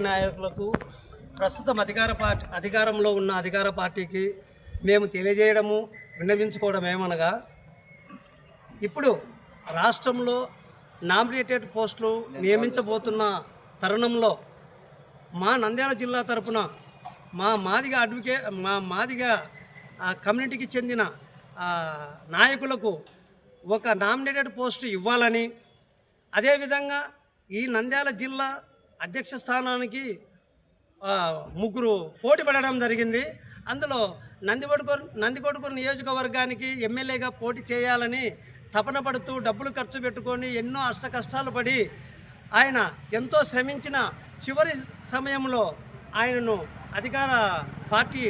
నాయకులకు ప్రస్తుతం అధికార పార్టీ అధికారంలో ఉన్న అధికార పార్టీకి మేము తెలియజేయడము విన్నవించుకోవడం ఏమనగా ఇప్పుడు రాష్ట్రంలో నామినేటెడ్ పోస్టులు నియమించబోతున్న తరుణంలో మా నంద్యాల జిల్లా తరపున మా మాదిగ అడ్వకేట్ మా మాదిగ కమ్యూనిటీకి చెందిన నాయకులకు ఒక నామినేటెడ్ పోస్టు ఇవ్వాలని అదేవిధంగా ఈ నంద్యాల జిల్లా అధ్యక్ష స్థానానికి ముగ్గురు పోటీ పడడం జరిగింది. అందులో నందికొడుకూరు నందికొడుకూరు నియోజకవర్గానికి ఎమ్మెల్యేగా పోటీ చేయాలని తపన పడుతూ డబ్బులు ఖర్చు పెట్టుకొని ఎన్నో అష్ట కష్టాలు పడి ఆయన ఎంతో శ్రమించిన చివరి సమయంలో ఆయనను అధికార పార్టీ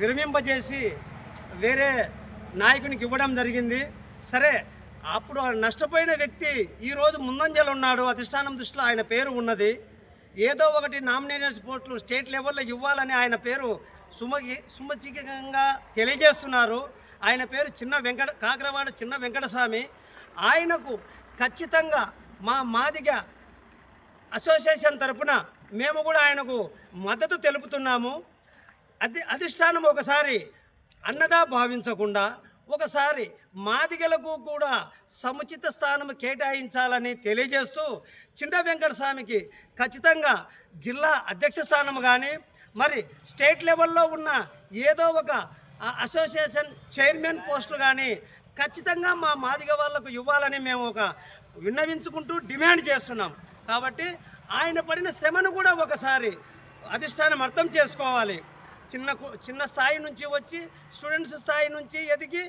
విరమింపజేసి వేరే నాయకునికి ఇవ్వడం జరిగింది. సరే అప్పుడు నష్టపోయిన వ్యక్తి ఈరోజు ముందంజలు ఉన్నాడు. అధిష్టానం దృష్టిలో ఆయన పేరు ఉన్నది. ఏదో ఒకటి నామినేటెడ్ పోస్టులు స్టేట్ లెవెల్లో ఇవ్వాలని ఆయన పేరు సుమగి సుమచికంగా తెలియజేస్తున్నారు. ఆయన పేరు చిన్న వెంకట కాకరవాడ చిన్న వెంకటస్వామి. ఆయనకు ఖచ్చితంగా మా మాదిగ అసోసియేషన్ తరపున మేము కూడా ఆయనకు మద్దతు తెలుపుతున్నాము. అధి అధిష్టానం ఒకసారి అన్నదా భావించకుండా ఒకసారి మాదిగలకు కూడా సముచిత స్థానం కేటాయించాలని తెలియజేస్తూ చిన్న వెంకటస్వామికి ఖచ్చితంగా జిల్లా అధ్యక్ష స్థానం కానీ మరి స్టేట్ లెవెల్లో ఉన్న ఏదో ఒక అసోసియేషన్ చైర్మన్ పోస్టులు కానీ ఖచ్చితంగా మా మాదిగ వాళ్ళకు ఇవ్వాలని మేము ఒక విన్నవించుకుంటూ డిమాండ్ చేస్తున్నాం. కాబట్టి ఆయన పడిన శ్రమను కూడా ఒకసారి అధిష్టానం అర్థం చేసుకోవాలి. చిన్న చిన్న స్థాయి నుంచి వచ్చి స్టూడెంట్స్ స్థాయి నుంచి ఎదిగి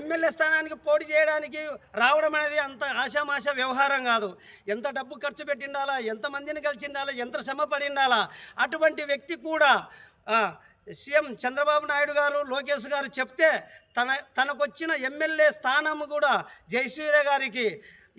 ఎమ్మెల్యే స్థానానికి పోటీ చేయడానికి రావడం అనేది అంత ఆశామాష వ్యవహారం కాదు. ఎంత డబ్బు ఖర్చు పెట్టిండాలా ఎంతమందిని కలిసిండాలా ఎంత శ్రమ పడిండాలా అటువంటి వ్యక్తి కూడా సీఎం చంద్రబాబు నాయుడు గారు లోకేష్ గారు చెప్తే తన తనకొచ్చిన ఎమ్మెల్యే స్థానం కూడా జయసూర్య గారికి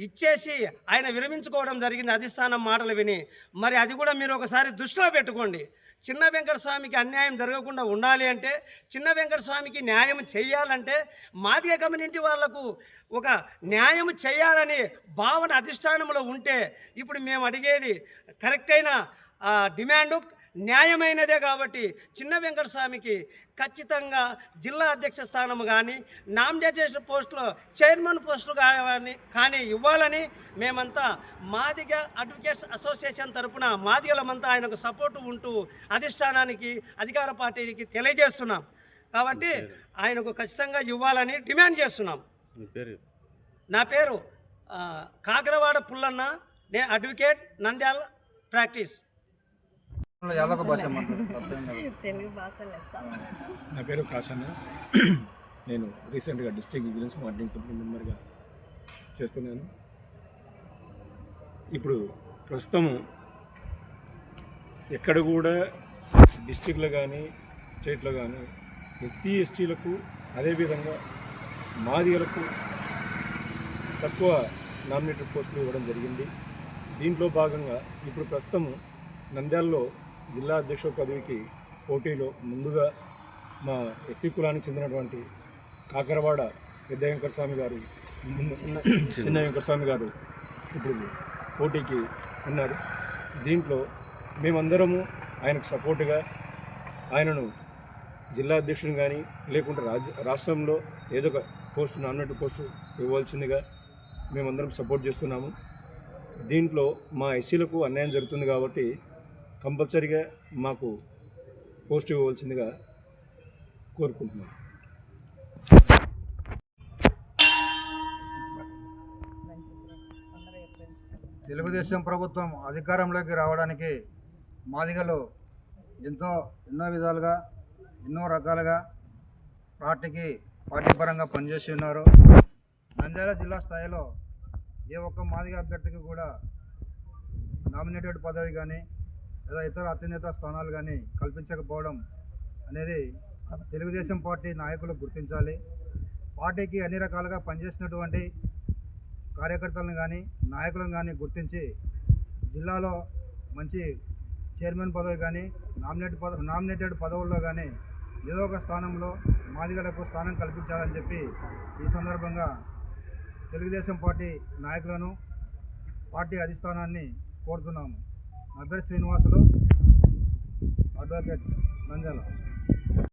ఇచ్చేసి ఆయన విరమించుకోవడం జరిగింది. అధిష్టానం మాటలు విని. మరి అది కూడా మీరు ఒకసారి దృష్టిలో పెట్టుకోండి. చిన్న వెంకట స్వామికి అన్యాయం జరగకుండా ఉండాలి అంటే చిన్న వెంకట స్వామికి న్యాయం చేయాలంటే మాదిగ కమ్యూనిటీ వాళ్ళకు ఒక న్యాయం చేయాలని భావన అధిష్టానంలో ఉంటే ఇప్పుడు మేము అడిగేది కరెక్ట్ అయిన డిమాండు న్యాయమైనదే కాబట్టి చిన్న వెంకటస్వామికి ఖచ్చితంగా జిల్లా అధ్యక్ష స్థానం కానీ నామినేటేషన్ పోస్టులో చైర్మన్ పోస్టులు కానీ కానీ ఇవ్వాలని మేమంతా మాదిగ అడ్వకేట్స్ అసోసియేషన్ తరపున మాదిగలమంతా ఆయనకు సపోర్టు ఉంటూ అధిష్టానానికి అధికార పార్టీకి తెలియజేస్తున్నాం. కాబట్టి ఆయనకు ఖచ్చితంగా ఇవ్వాలని డిమాండ్ చేస్తున్నాం. నా పేరు కాకరవాడ పుల్లన్న. నేను అడ్వకేట్ నంద్యాల ప్రాక్టీస్. నా పేరు కాసన్న. నేను రీసెంట్గా డిస్ట్రిక్ట్ విజిలెన్స్ మానిటరింగ్ కమిటీ మెంబర్గా చేస్తున్నాను. ఇప్పుడు ప్రస్తుతం ఎక్కడ కూడా డిస్టిక్లో కానీ స్టేట్లో కానీ ఎస్సీ ఎస్టీలకు అదేవిధంగా మాదిగలకు తక్కువ నామినేటెడ్ పోస్టులు ఇవ్వడం జరిగింది. దీంట్లో భాగంగా ఇప్పుడు ప్రస్తుతం నంద్యాలలో జిల్లా అధ్యక్ష పదవికి పోటీలో ముందుగా మా ఎస్సీ కులానికి చెందినటువంటి కాకరవాడ పెద్ద వెంకటస్వామి గారు చిన్న వెంకటస్వామి గారు ఇప్పుడు పోటీకి ఉన్నారు దీంట్లో మేమందరము ఆయనకు సపోర్టుగా ఆయనను జిల్లా అధ్యక్షుని కానీ లేకుంటే రాజ్య రాష్ట్రంలో ఏదో ఒక పోస్టు నామినేటెడ్ పోస్టు ఇవ్వాల్సిందిగా మేమందరం సపోర్ట్ చేస్తున్నాము. దీంట్లో మా ఎస్సీలకు అన్యాయం జరుగుతుంది కాబట్టి కంపల్సరీగా మాకు పోస్ట్ ఇవ్వవలసిందిగా కోరుకుంటున్నాం. తెలుగుదేశం ప్రభుత్వం అధికారంలోకి రావడానికి మాదిగలు ఎంతో ఎన్నో విధాలుగా ఎన్నో రకాలుగా పార్టీకి పార్టీ పరంగా పనిచేసి ఉన్నారు. నంద్యాల జిల్లా స్థాయిలో ఏ ఒక్క మాదిగ అభ్యర్థికి కూడా నామినేటెడ్ పదవి కానీ లేదా ఇతర అత్యున్నత స్థానాలు కానీ కల్పించకపోవడం అనేది తెలుగుదేశం పార్టీ నాయకులు గుర్తించాలి. పార్టీకి అన్ని రకాలుగా పనిచేసినటువంటి కార్యకర్తలను కానీ నాయకులను కానీ గుర్తించి జిల్లాలో మంచి చైర్మన్ పదవి కానీ నామినేట్ పద నామినేటెడ్ పదవుల్లో కానీ ఏదో ఒక స్థానంలో మాదిగలకు స్థానం కల్పించాలని చెప్పి ఈ సందర్భంగా తెలుగుదేశం పార్టీ నాయకులను పార్టీ అధిష్టానాన్ని కోరుతున్నాము. నా పేరు శ్రీనివాసులు అడ్వకేట్ నంజాల.